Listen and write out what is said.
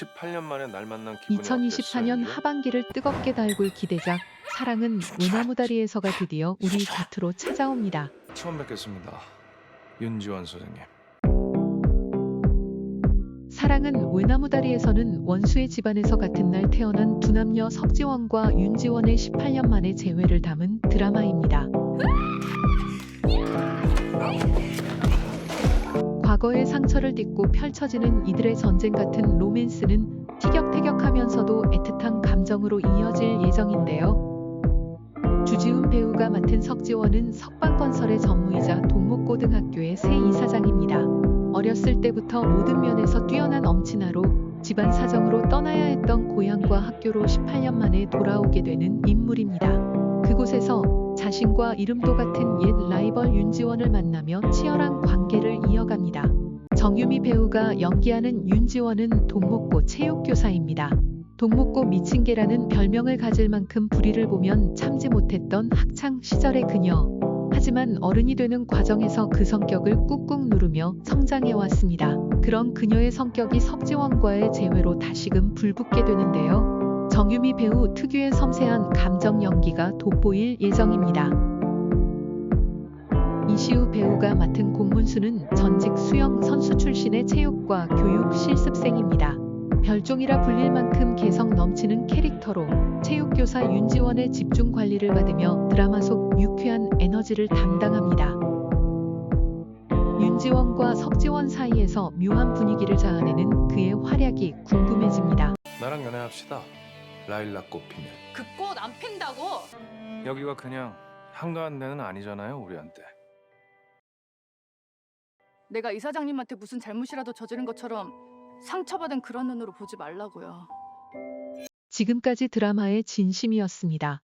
18년 만에 날 만난 기분이 2024년 어땠어요? 하반기를 뜨겁게 달굴 기대작 사랑은 외나무다리에서가 드디어 우리 곁으로 찾아옵니다. 처음 뵙겠습니다. 윤지원 소장님. 사랑은 외나무다리에서는 원수의 집안에서 같은 날 태어난 두 남녀 석지원과 윤지원의 18년 만의 재회를 담은 드라마입니다. 과거의 상처를 딛고 펼쳐지는 이들의 전쟁 같은 로맨스는 티격태격하면서도 애틋한 감정으로 이어질 예정인데요. 주지훈 배우가 맡은 석지원은 석방건설의 전무이자 동목고등학교의 새 이사장입니다. 어렸을 때부터 모든 면에서 뛰어난 엄친아로 집안 사정으로 떠나야 했던 고향과 학교로 18년 만에 돌아오게 되는 인물입니다. 그곳에서 자신과 이름도 같은 옛 라이벌 윤지원을 만나며 치열한 관계를 이어갑니다. 정유미 배우가 연기하는 윤지원은 동목고 체육교사입니다. 동목고 미친개라는 별명을 가질 만큼 불의를 보면 참지 못했던 학창 시절의 그녀. 하지만 어른이 되는 과정에서 그 성격을 꾹꾹 누르며 성장해 왔습니다. 그런 그녀의 성격이 석지원과의 재회로 다시금 불붙게 되는데요. 정유미 배우 특유의 섬세한 감정 연기가 돋보일 예정입니다. 이시우 배우가 맡은 공문수는 전직 수영 선수 출신의 체육과 교육 실습생입니다. 별종이라 불릴 만큼 개성 넘치는 캐릭터로 체육교사 윤지원의 집중 관리를 받으며 드라마 속 유쾌한 에너지를 담당합니다. 윤지원과 석지원 사이에서 묘한 분위기를 자아내는 그의 활약이 궁금해집니다. 나랑 연애합시다. 라일락 꽃 피면. 그 꽃 안 핀다고? 여기가 그냥 한가한 데는 아니잖아요, 우리한테. 내가 이사장님한테 무슨 잘못이라도 저지른 것처럼 상처받은 그런 눈으로 보지 말라고요. 지금까지 드라마의 진심이었습니다.